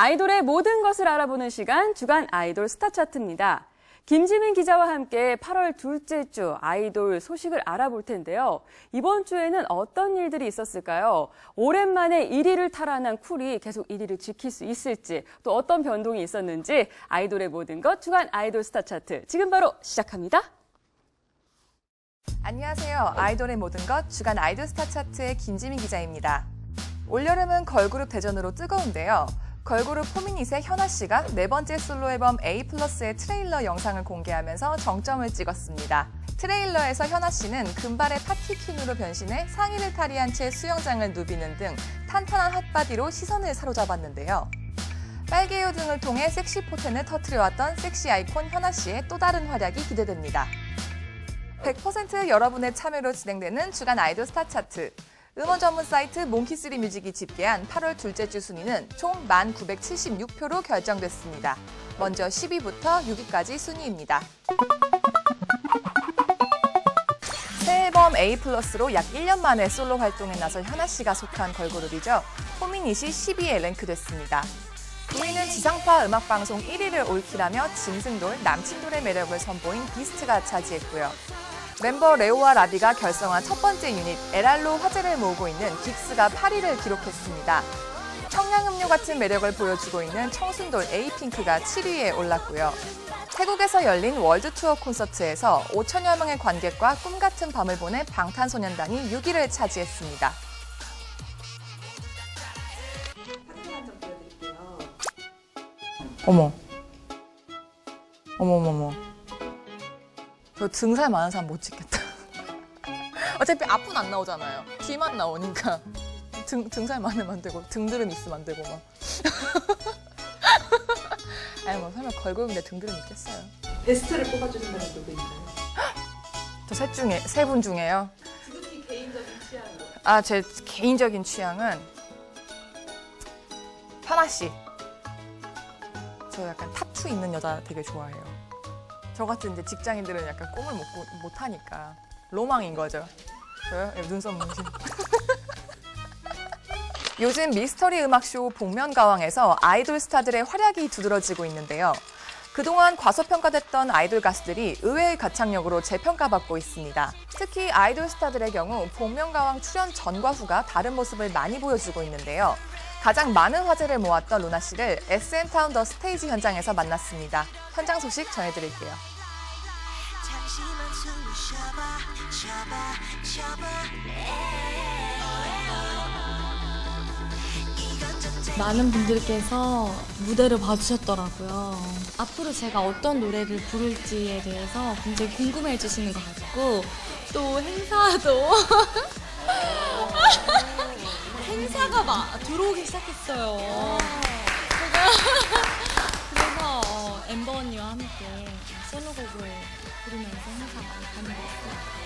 아이돌의 모든 것을 알아보는 시간 주간 아이돌 스타 차트입니다. 김지민 기자와 함께 8월 둘째 주 아이돌 소식을 알아볼 텐데요. 이번 주에는 어떤 일들이 있었을까요? 오랜만에 1위를 탈환한 쿨이 계속 1위를 지킬 수 있을지, 또 어떤 변동이 있었는지 아이돌의 모든 것 주간 아이돌 스타 차트 지금 바로 시작합니다. 안녕하세요. 아이돌의 모든 것 주간 아이돌 스타 차트의 김지민 기자입니다. 올여름은 걸그룹 대전으로 뜨거운데요. 걸그룹 포미닛의 현아 씨가 네 번째 솔로 앨범 A 플러스의 트레일러 영상을 공개하면서 정점을 찍었습니다. 트레일러에서 현아 씨는 금발의 파티 퀸으로 변신해 상의를 탈의한 채 수영장을 누비는 등 탄탄한 핫바디로 시선을 사로잡았는데요. 빨개요 등을 통해 섹시 포텐을 터트려왔던 섹시 아이콘 현아 씨의 또 다른 활약이 기대됩니다. 100% 여러분의 참여로 진행되는 주간 아이돌 스타 차트. 음원 전문 사이트 몽키스리 뮤직이 집계한 8월 둘째 주 순위는 총 1,976표로 결정됐습니다. 먼저 10위부터 6위까지 순위입니다. 새 앨범 A 플러스로 약 1년 만에 솔로 활동에 나설 현아 씨가 속한 걸그룹이죠. 포미닛이 10위에 랭크됐습니다. 9위는 지상파 음악방송 1위를 올킬하며 짐승돌, 남친돌의 매력을 선보인 비스트가 차지했고요. 멤버 레오와 라비가 결성한 첫 번째 유닛 에랄로 화제를 모으고 있는 긱스가 8위를 기록했습니다. 청량음료 같은 매력을 보여주고 있는 청순돌 에이핑크가 7위에 올랐고요. 태국에서 열린 월드 투어 콘서트에서 5천여 명의 관객과 꿈같은 밤을 보낸 방탄소년단이 6위를 차지했습니다. 어머. 어머머머. 저 등살 많은 사람 못 찍겠다. 어차피 앞은 안 나오잖아요. 뒤만 나오니까. 등, 등살 많으면 되고, 등들은 있으면 안 되고, 막. 아니, 뭐, 설마 걸그룹인데 등들은 있겠어요. 베스트를 뽑아주신다면 누구인가요? 저 셋 중에, 세 분 중에요. 개인적인. 아, 제 개인적인 취향은 현아 씨. 저 약간 타투 있는 여자 되게 좋아해요. 저 같은 이제 직장인들은 약간 꿈을 못, 꾸- 못 하니까 로망인 거죠. 저요? 예, 눈썹 문신. 요즘 미스터리 음악쇼 복면가왕에서 아이돌 스타들의 활약이 두드러지고 있는데요. 그동안 과소평가됐던 아이돌 가수들이 의외의 가창력으로 재평가받고 있습니다. 특히 아이돌 스타들의 경우 복면가왕 출연 전과 후가 다른 모습을 많이 보여주고 있는데요. 가장 많은 화제를 모았던 루나 씨를 SM타운 더 스테이지 현장에서 만났습니다. 현장 소식 전해드릴게요. 많은 분들께서 무대를 봐주셨더라고요. 앞으로 제가 어떤 노래를 부를지에 대해서 굉장히 궁금해 주시는 것 같고, 또 행사도. 행사가 막 들어오기 시작했어요. 그래서 어, 엠버 언니와 함께 솔로곡을 부르면서 행사 많이 다니고 있어요.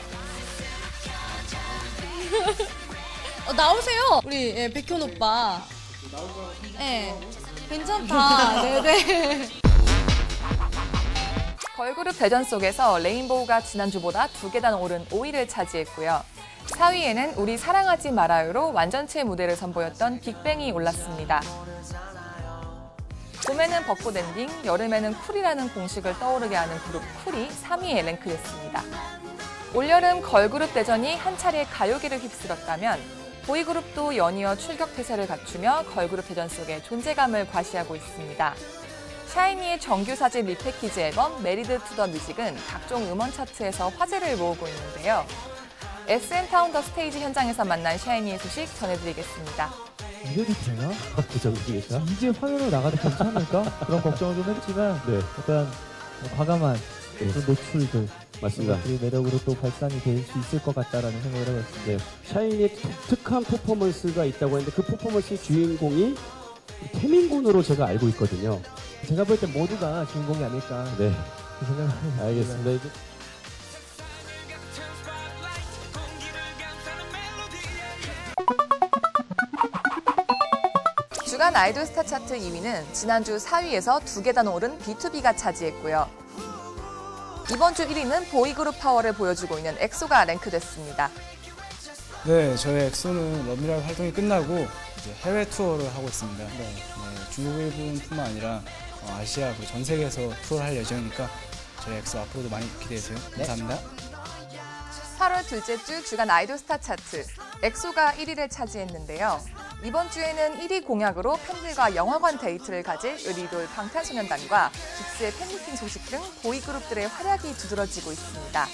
어, 나오세요! 우리 예, 백현 오빠. 네. 괜찮다. 네네. 걸그룹 대전 속에서 레인보우가 지난주보다 두 계단 오른 5위를 차지했고요. 4위에는 우리 사랑하지 말아요로 완전체 무대를 선보였던 빅뱅이 올랐습니다. 봄에는 벚꽃 엔딩, 여름에는 쿨이라는 공식을 떠오르게 하는 그룹 쿨이 3위에 랭크됐습니다. 올여름 걸그룹 대전이 한 차례 가요계를 휩쓸었다면 보이그룹도 연이어 출격 태세를 갖추며 걸그룹 대전 속의 존재감을 과시하고 있습니다. 샤이니의 정규 사진 리패키지 앨범 메리드 투 더 뮤직은 각종 음원 차트에서 화제를 모으고 있는데요. SM 타운 더 스테이지 현장에서 만난 샤이니의 소식 전해드리겠습니다. 이래도 되나? 그 정도니까. 이제 화면으로 나가도 괜찮을까? 그런 걱정을 좀 했지만 네, 약간 과감한 네. 그런 노출들 맞습니다. 그 매력으로 또 발산이 될 수 있을 것 같다라는 생각을 해봤습니다. 네, 샤이니의 독특한 퍼포먼스가 있다고 했는데 그 퍼포먼스의 주인공이 태민군으로 제가 알고 있거든요. 제가 볼 때 모두가 주인공이 아닐까 네, 그 생각을 하겠습니다. 알겠습니다. 이제 주간 아이돌 스타 차트 2위는 지난주 4위에서 두 계단 오른 B2B가 차지했고요. 이번 주 1위는 보이그룹 파워를 보여주고 있는 엑소가 랭크됐습니다. 네, 저희 엑소는 러미랄 활동이 끝나고 이제 해외 투어를 하고 있습니다. 네, 중국 일본뿐만 아니라 어, 아시아 그리고 전 세계에서 투어를 할 예정이니까 저희 엑소 앞으로도 많이 기대해주세요. 감사합니다. 8월 둘째 주 주간 아이돌 스타 차트. 엑소가 1위를 차지했는데요. 이번 주에는 1위 공약으로 팬들과 영화관 데이트를 가질 의리돌 방탄소년단과 빅스의 팬미팅 소식 등 보이그룹들의 활약이 두드러지고 있습니다.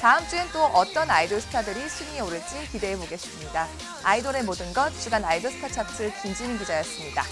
다음 주엔 또 어떤 아이돌 스타들이 순위에 오를지 기대해 보겠습니다. 아이돌의 모든 것 주간 아이돌 스타 차트 김지민 기자였습니다.